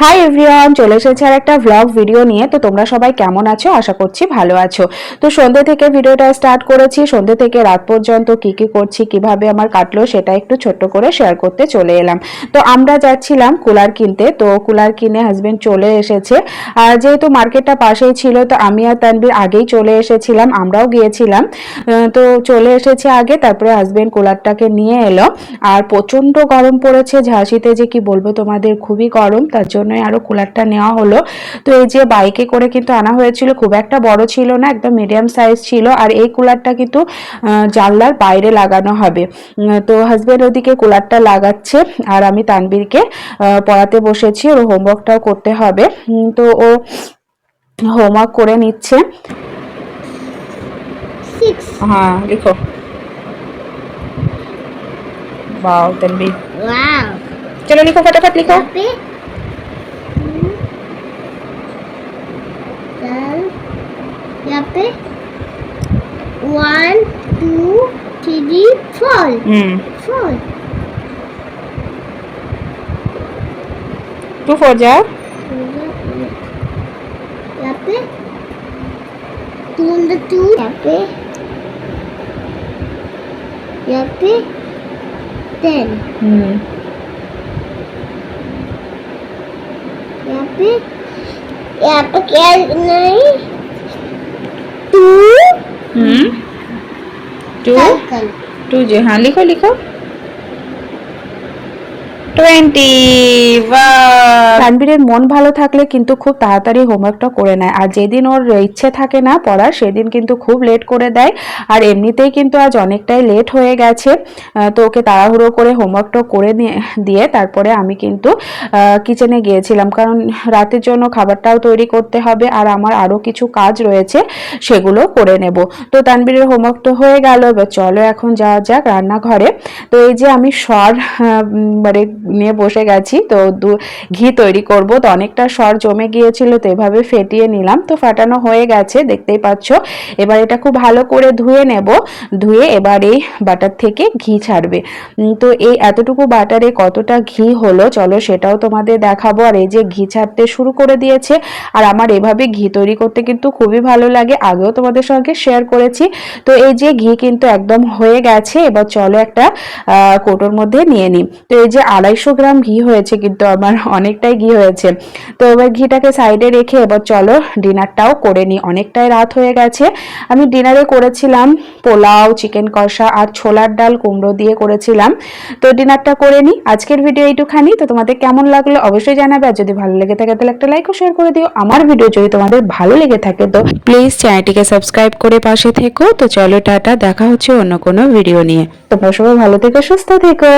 Hi everyone চলে এসেছে আর একটা ভ্লগ ভিডিও নিয়ে। তো তোমরা সবাই কেমন আছো? আশা করছি ভালো আছো। তো সন্ধ্যে থেকে ভিডিওটা স্টার্ট করেছি। সন্ধ্যে থেকে রাত পর্যন্ত কি কি করছি, কীভাবে আমার কাটলো, সেটা একটু ছোট্ট করে শেয়ার করতে চলে এলাম। তো আমরা যাচ্ছিলাম কুলার কিনতে। তো কুলার কিনে হাজবেন্ড চলে এসেছে। আর যেহেতু মার্কেটটা পাশেই ছিল, তো আমি আর তানবীর আগেই চলে এসেছিলাম। আমরাও গিয়েছিলাম। তো চলে এসেছে আগে, তারপরে হাজবেন্ড কুলারটাকে নিয়ে এলো। আর প্রচণ্ড গরম পড়েছে, ঝাঁসিতে যে কি বলব তোমাদের, খুবই গরম, তার জন্যই আরো কুলারটা নেওয়া হলো তো এই যে বাইকে করে কিন্তু আনা হয়েছিল খুব একটা বড় ছিল না একদম মিডিয়াম সাইজ ছিল আর এই কুলারটা কিন্তু আহ, জানলার বাইরে লাগানো হবে উম, তো হাজবেন্ড ওদিকে কুলারটা লাগাচ্ছে আর আমি তানবীরকে আহ, পড়াতে বসেছি ওর হোমওয়ার্কটাও করতে হবে উম, তো ও হোমওয়ার্ক করে নিচ্ছে six. হ্যাঁ লিখো वाओ तनवीर Wow. चलो लिखो फटाफट लिखो यहाँ पे one two three four hmm four two four जा यहाँ पे टू अंदर टू यहाँ पे यहाँ पे टेन हम्म यहाँ पे यहाँ पे क्या नहीं two hmm two circle two जी हाँ लिखो लिखो টোয়েন্টি তানবীরের মন ভালো থাকলে কিন্তু খুব তাড়াতাড়ি হোমওয়ার্কটা করে নেয়। আর যেদিন ওর ইচ্ছে থাকে না পড়ার, সেদিন কিন্তু খুব লেট করে দেয়। আর এমনিতেই কিন্তু আজ অনেকটাই লেট হয়ে গেছে। তো ওকে তাড়াহুড়ো করে হোমওয়ার্কটা করে দিয়ে তারপরে আমি কিন্তু কিচেনে গিয়েছিলাম। কারণ রাতের জন্য খাবারটাও তৈরি করতে হবে আর আমার আরও কিছু কাজ রয়েছে, সেগুলো করে নেব। তো তানবীরের হোমওয়ার্ক তো হয়ে গেল, এবার চলো এখন যাওয়া যাক রান্নাঘরে। তো এই যে আমি সর মানে নিয়ে বসে গেছি। তো দু- ঘি তৈরি করব। তো অনেকটা সর জমে গিয়েছিল, তো এভাবে ফেটিয়ে নিলাম। তো ফাটানো হয়ে গেছে, দেখতেই পাচ্ছ। এবার এটা খুব ভালো করে ধুয়ে নেব। ধুয়ে এবার এই বাটার থেকে ঘি ছাড়বে। তো এই এতটুকু বাটারে কতটা ঘি হলো, চলো সেটাও তোমাদের দেখাবো। আর এই যে ঘি ছাড়তে শুরু করে দিয়েছে, আর আমার এভাবে ঘি তৈরি করতে কিন্তু খুবই ভালো লাগে। আগেও তোমাদের সঙ্গে শেয়ার করেছি। তো এই যে ঘি কিন্তু একদম হয়ে গেছে, এবার চলো একটা কৌটোর মধ্যে নিয়ে নিই। তো এই যে আড়াইশো গ্রাম ঘি হয়েছে, কিন্তু আমার অনেকটাই ঘি হয়েছে। তো এবার ঘিটাকে সাইডে রেখে এবার চলো ডিনারটাও করে নিই। অনেকটাই রাত হয়ে গেছে। আমি ডিনারে করেছিলাম পোলাও, চিকেন কষা আর ছোলার ডাল কুমড়ো দিয়ে করেছিলাম। তো ডিনারটা করে নিই। আজকের ভিডিও এইটুখানি। তো তোমাদের কেমন লাগল অবশ্যই জানাবে। আর যদি ভালো লেগে থাকে, তাহলে একটা লাইক ও শেয়ার করে দিও। আমার ভিডিও যদি তোমাদের ভালো লেগে থাকে, তো প্লিজ চ্যানেলটিকে সাবস্ক্রাইব করে পাশে থেকো। তো চলো টাটা। দেখা হচ্ছে অন্য কোনো ভিডিও নিয়ে। তোমরা সবাই ভালো থেকো, সুস্থ থেকো।